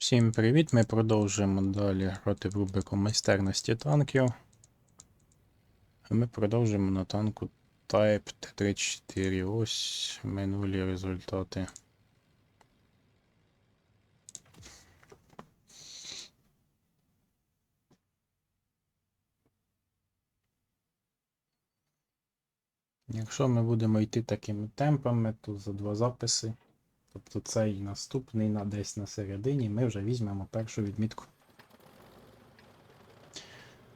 Всім привіт! Ми продовжуємо далі грати в рубрику майстерності танків. Ми продовжуємо на танку Type T34. Ось минулі результати. Якщо ми будемо йти такими темпами, то за два записи Тобто цей наступний на десь на середині ми вже візьмемо першу відмітку.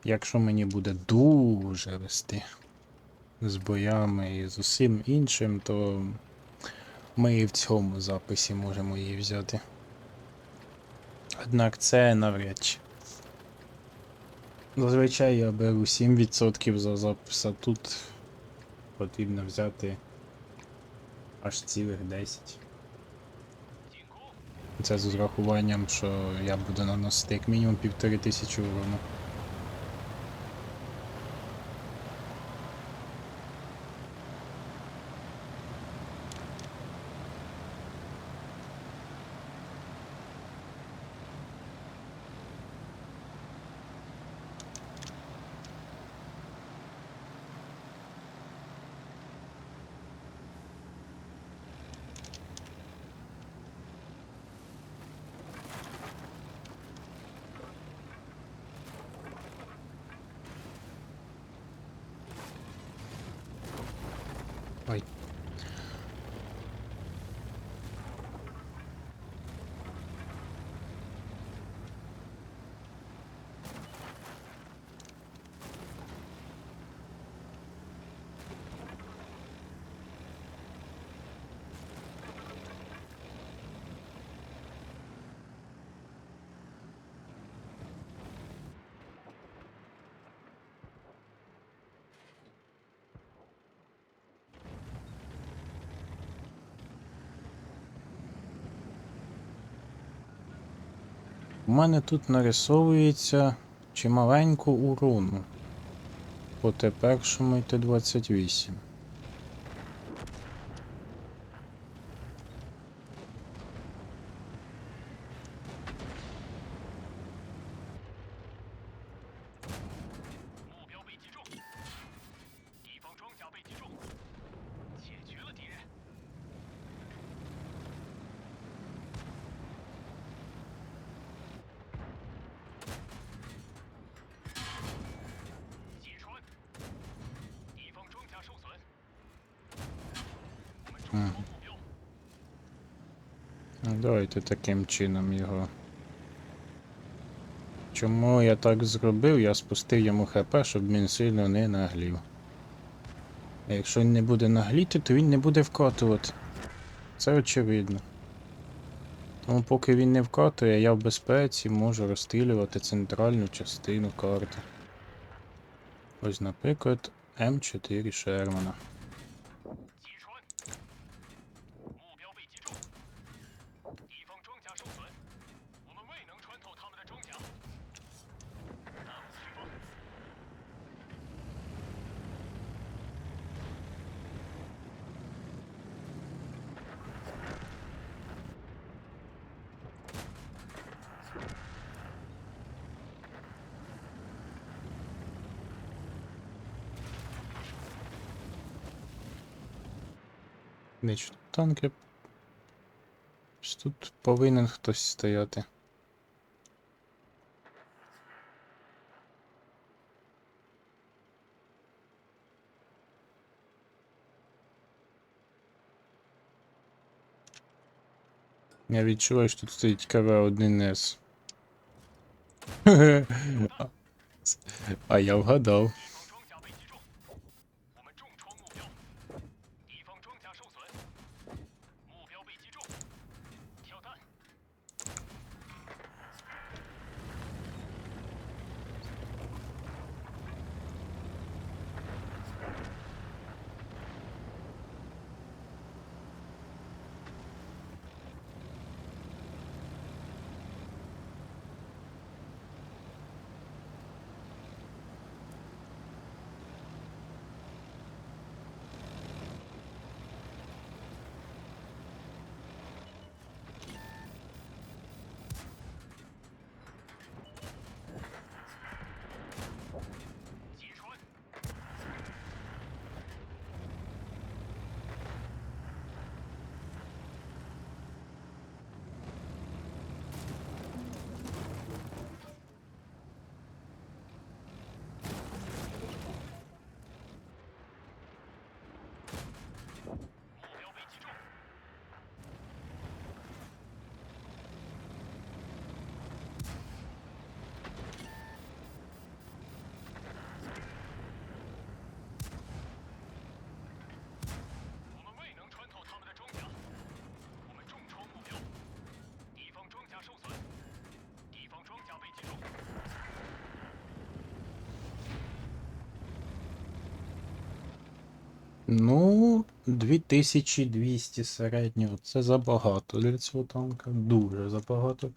Якщо мені буде дуже вести з боями і з усім іншим, то ми і в цьому записі можемо її взяти. Однак це навряд чи. Зазвичай я беру 7% за запис, а тут потрібно взяти аж цілих 10. Це з урахуванням, що я буду наносити як мінімум півтори тисячі урону. У мене тут нарисовується чималеньку урону. По Т1 і Т28. Мгм. Ну, Давайте таким чином його. Чому я так зробив? Я спустив йому ХП, щоб він сильно не наглів. А якщо він не буде нагліти, то він не буде вкатувати. Це очевидно. Тому поки він не вкатує, я в безпеці можу розстрілювати центральну частину карти. Ось, наприклад, М4 Шермана. Ніч танки. Тут повинен хтось стояти. Я відчуваю, що тут стоїть КВ-1С. А я вгадав. Ну, 2200 середнього. Це забагато для цього танка. Дуже забагато.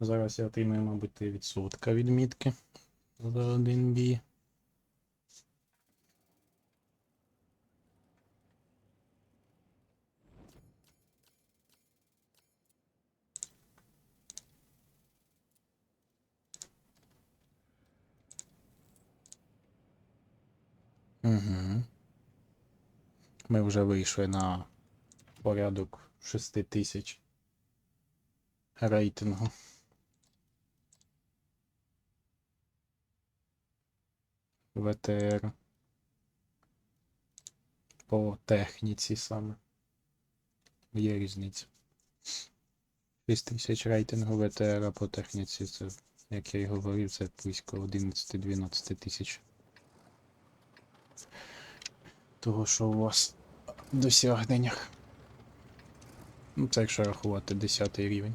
Зараз я отримаю, мабуть, відсотка відмітки за один бій. Угу. Ми вже вийшли на порядок 6 тисяч рейтингу. ВТР. По техніці саме. Є різниця. 6 тисяч рейтингу ВТР по техніці це, як я й говорив, це близько 11-12 тисяч. Того, що у вас в досягненнях. Ну, це якщо рахувати 10 рівень.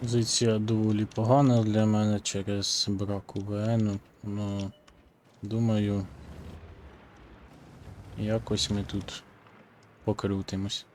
Позиція доволі погана для мене через брак УВН. Ну, думаю, якось ми тут покрутимось.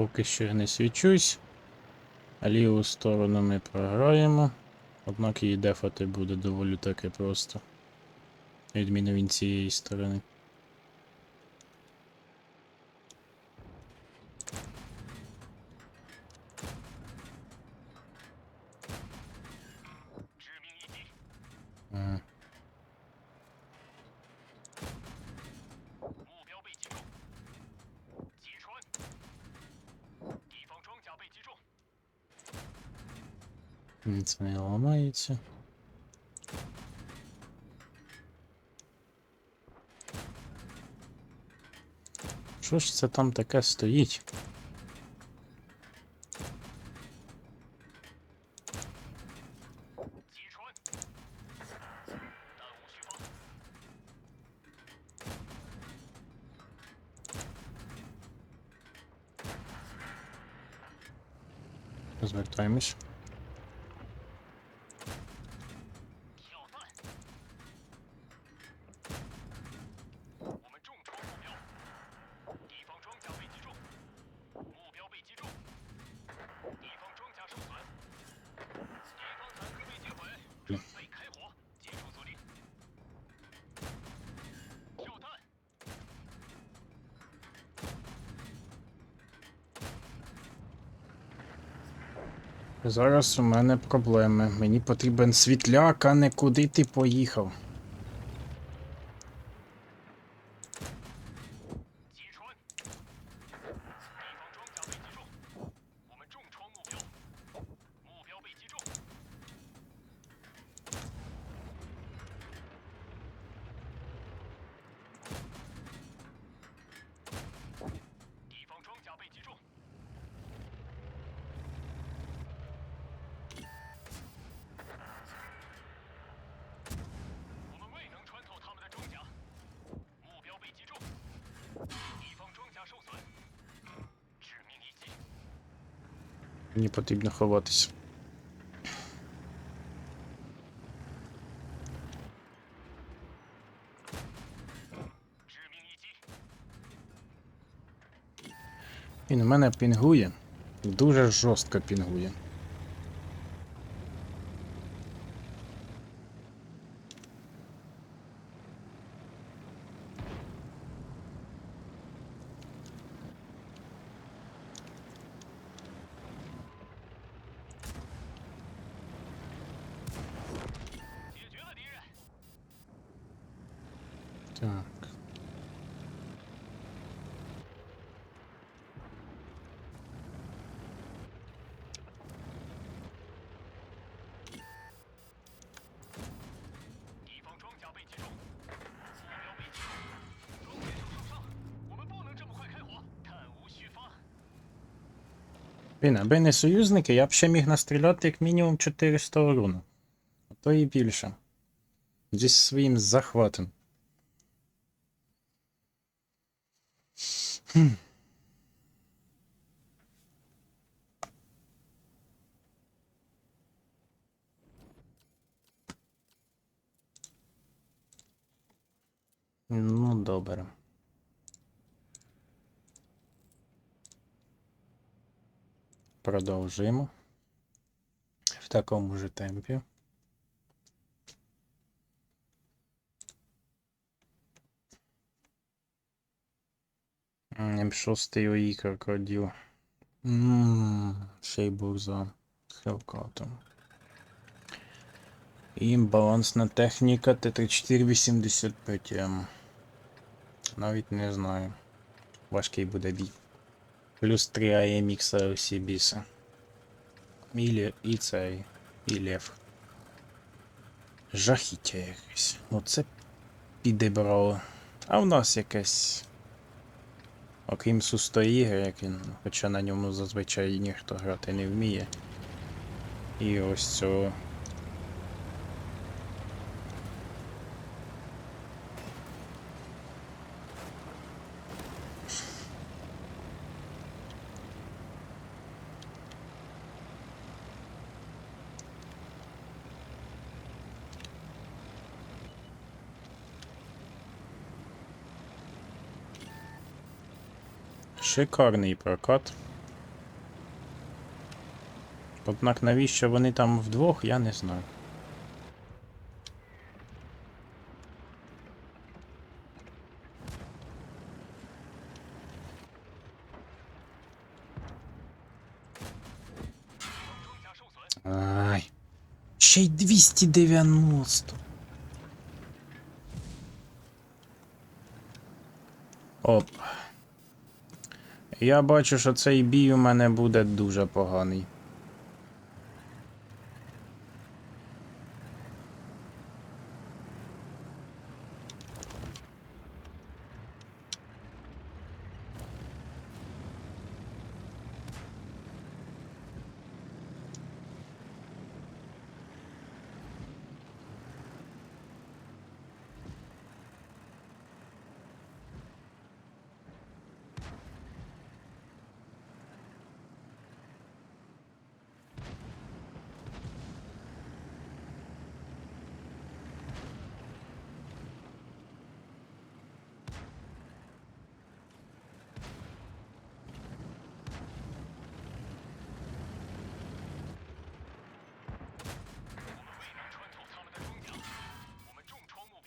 Поки що я не свічусь. Ліву сторону ми програємо. Однак її дефати буде доволі таки просто. Відміну він цієї сторони. М, Це не ламається. Що ж це там таке стоїть? Розвертаємось. Зараз у мене проблеми. Мені потрібен світляк, а не куди ти поїхав. Мені потрібно ховатись. Він у мене пінгує. Дуже жорстко пінгує. Так. Він, аби не союзники, я б ще міг настріляти як мінімум 400 урону. А то і більше. Зі своїм захватом. Ну, добре. Продовжуємо. В такому ж темпі. М6 ОІ крокодил. Ще й за хелкотом. І балансна техніка Т-3485М. Навіть не знаю. Важкий буде бій. Плюс 3 AMX усі біси. І, цей. І лев. Жахіття якесь. Оце підібрало. А в нас якесь. Окрім сустоїгри, як він, хоча на ньому зазвичай ніхто грати не вміє. І ось цього. Шикарний прокат. Однак навіщо вони там вдвох, я не знаю. Ай. Ще й 290. Оп. Я бачу, що цей бій у мене буде дуже поганий.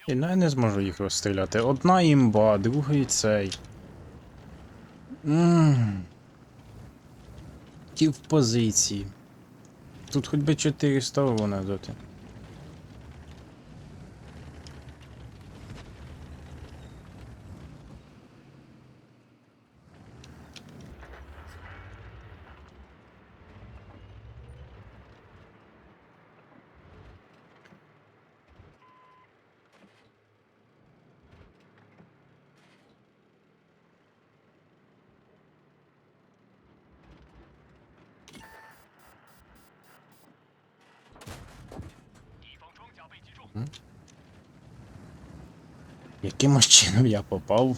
І ну, я не зможу їх розстріляти. Одна імба, другий цей. Ммм. Ті в позиції. Тут хоч би 400 урона дати. Якимось чином я попав.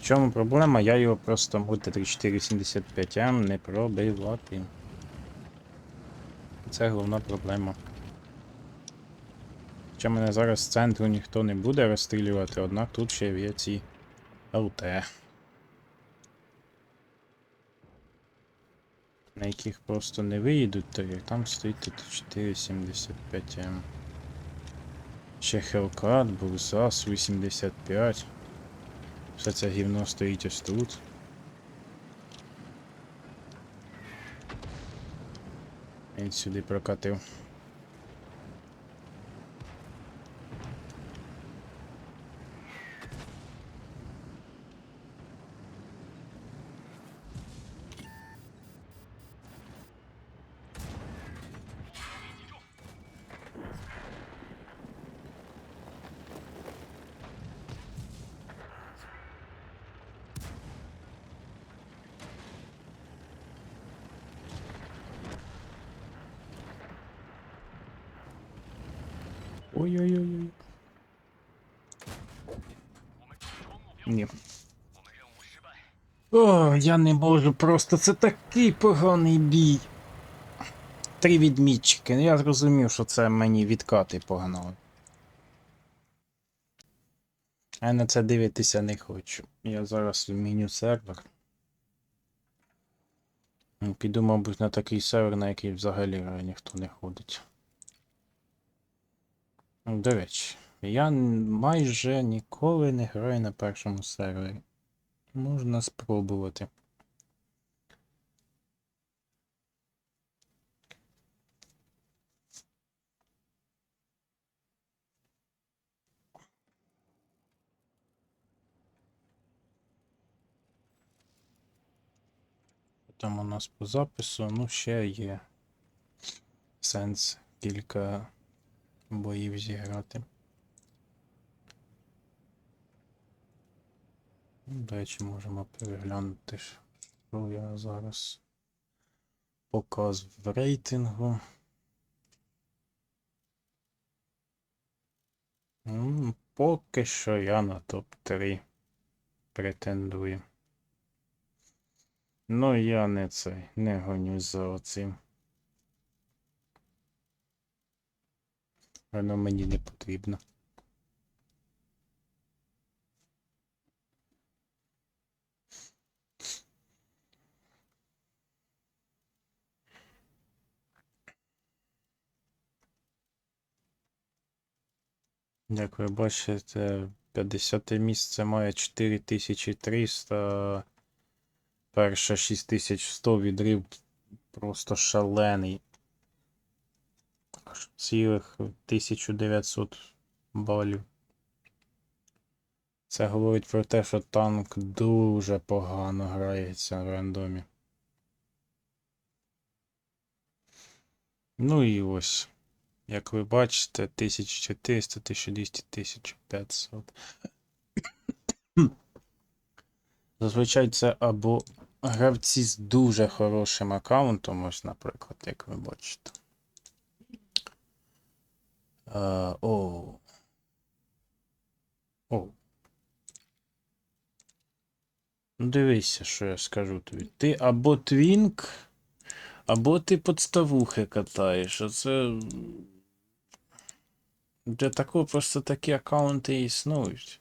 В чому проблема? Я його просто мульти 3475М не пробивати. Це головна проблема. Хоча мене зараз з центру ніхто не буде розстрілювати, однак тут ще є ці ЛТ. На яких просто не виїдуть, то як там стоїть тут 475М. Ще Hellcat, Бурсас 85. Все це гівно стоїть ось тут. Він сюди прокатив. Ой-ой-ой. Ні. О, я не можу просто. Це такий поганий бій. Три відмітчики. Ну я зрозумів, що це мені відкати погнали. А я на це дивитися не хочу. Я зараз зміню сервер. Ну, Піду, мабуть, на такий сервер, на який взагалі ніхто не ходить. Ну, До речі, я майже ніколи не граю на першому сервері. Можна спробувати. Там у нас по запису, ну, ще є сенс кілька боїв зіграти. Ну, До речі, можемо переглянути, що я зараз показ в рейтингу. Поки що я на топ-3 претендую. Ну, я не цей, не гонюсь за оцим. Воно мені не потрібно. Як ви бачите, 50 місце має 4300, перше 6100 відрив просто шалений. Цілих 1900 балів. Це говорить про те, що танк дуже погано грається в рандомі. Ну і ось. Як ви бачите, 1400, 1200, 1500. Зазвичай це або гравці з дуже хорошим аккаунтом, ось, наприклад, як ви бачите. Е, О. О. Ну, дивися, що я скажу тобі. Ти або твінк, або ти подставухи катаєш. Це. Для такого просто такі аккаунти існують.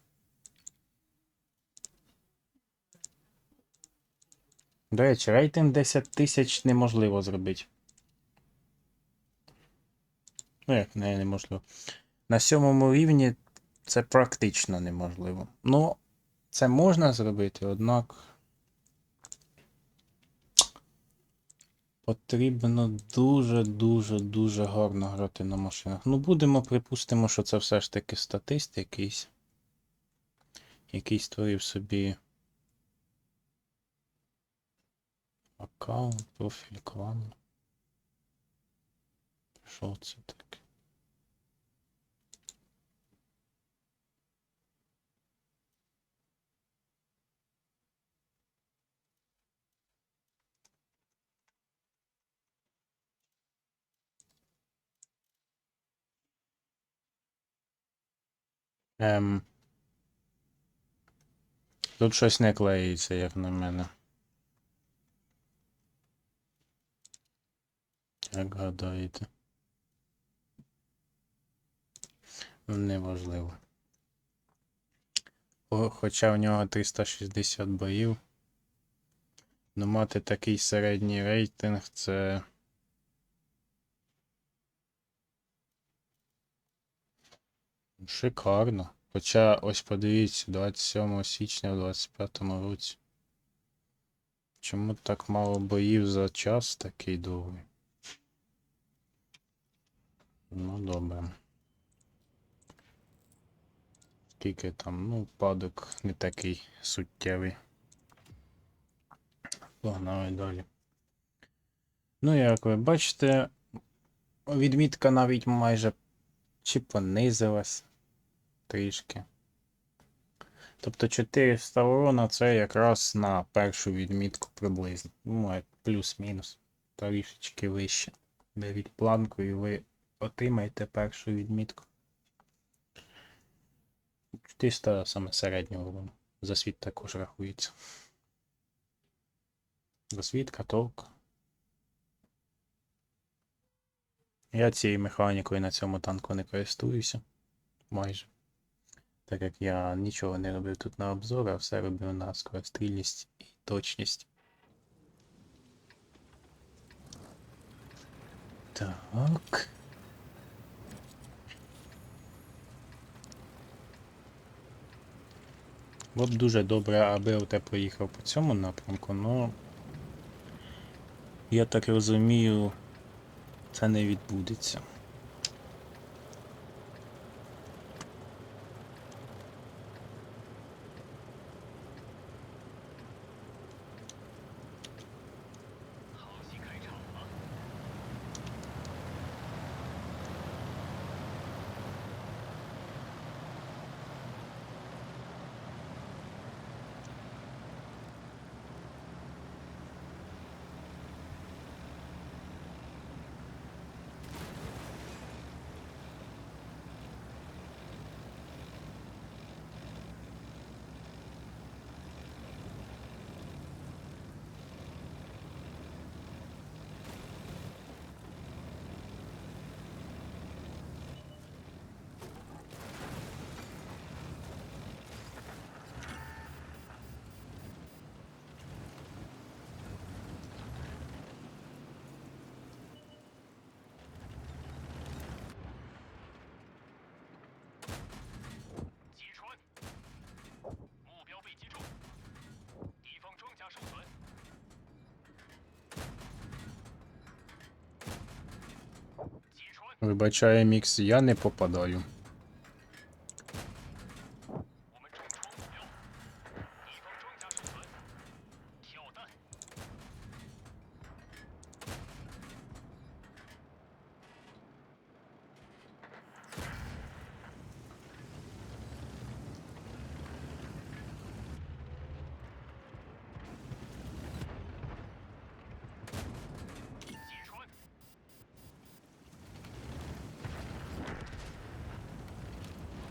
До речі, рейтинг 10 тисяч неможливо зробити. Ну, як не, неможливо. На сьомому рівні це практично неможливо. Ну, це можна зробити, однак. Потрібно дуже-дуже дуже гарно грати на машинах. Ну, будемо припустимо, що це все ж таки статист якийсь. Який створив собі аккаунт, профіль клану. Що це таке? Ем. Тут щось не клеїться, як на мене. Як гадаєте? Неважливо. О, хоча в нього 360 боїв. Ну, мати такий середній рейтинг це. Шикарно. Хоча ось подивіться, 27 січня в 25 році. Чому так мало боїв за час такий довгий? Ну, добре. Скільки там, ну, падок не такий суттєвий. Погнали далі. Ну, як ви бачите, відмітка навіть майже чи понизилась трішки. Тобто 400 урона це якраз на першу відмітку приблизно. Ну, плюс-мінус. Трішечки вище. Беріть планку і ви отримаєте першу відмітку. 400 саме середнього урону. Засвіт також рахується. Засвітка, толк. Я цією механікою на цьому танку не користуюся. Майже. Так як я нічого не робив тут на обзор, а все робив на скорострільність і точність. Так. Було б дуже добре, аби ОТ проїхав по цьому напрямку, но я так розумію, це не відбудеться. Вибачає мікс, я не попадаю.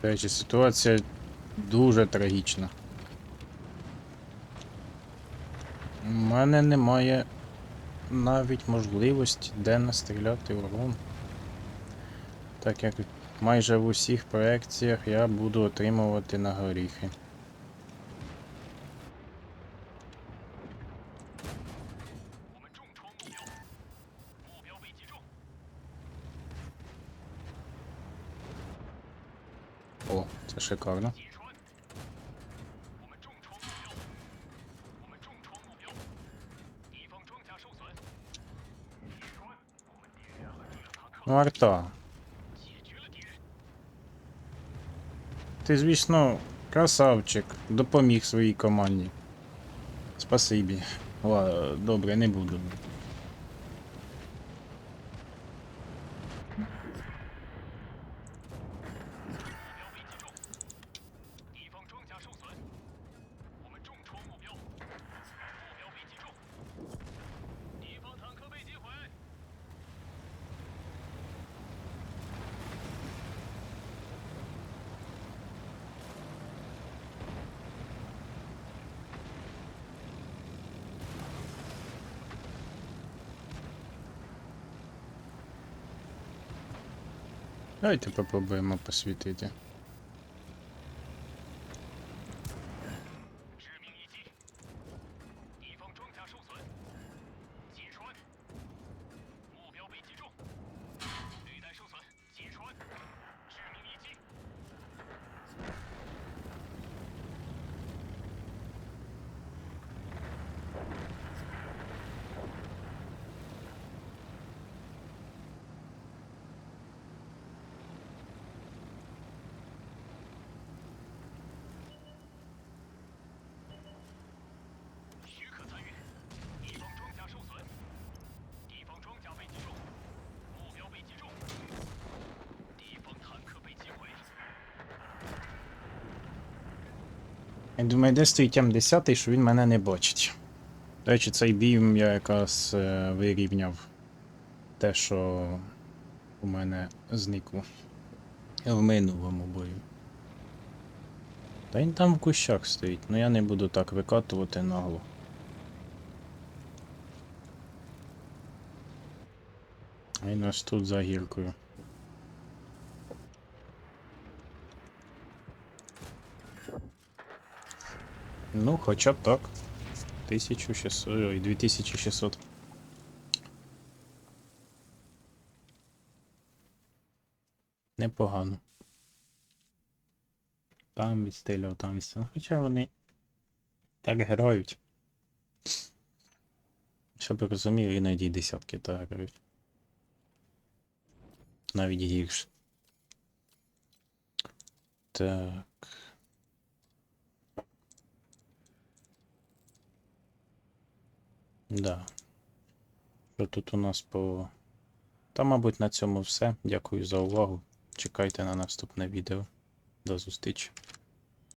До речі, ситуація дуже трагічна. У мене немає навіть можливості де настріляти урон. Так як майже в усіх проекціях я буду отримувати на горіхи. О, це шикарно. Ну, арта. Ти, звісно, красавчик, допоміг своїй команді. Спасибі. Ладно, добре, не буду. Давайте попробуємо посвітити. Я думаю, де стоїть М10, що він мене не бачить. До речі, цей бій я якраз е, вирівняв те, що у мене зникло в минулому бою. Та він там в кущах стоїть, ну я не буду так викатувати нагло. Він ось тут за гіркою. Ну, хоча б так. 1600, ой, 2600. Непогано. Там відстріляв, там відстріляв. Хоча вони так грають. Щоб ви розуміли, іноді десятки так грають. Навіть гірше. Так. Да. Що тут у нас по. Та, мабуть, на цьому все. Дякую за увагу. Чекайте на наступне відео. До зустрічі.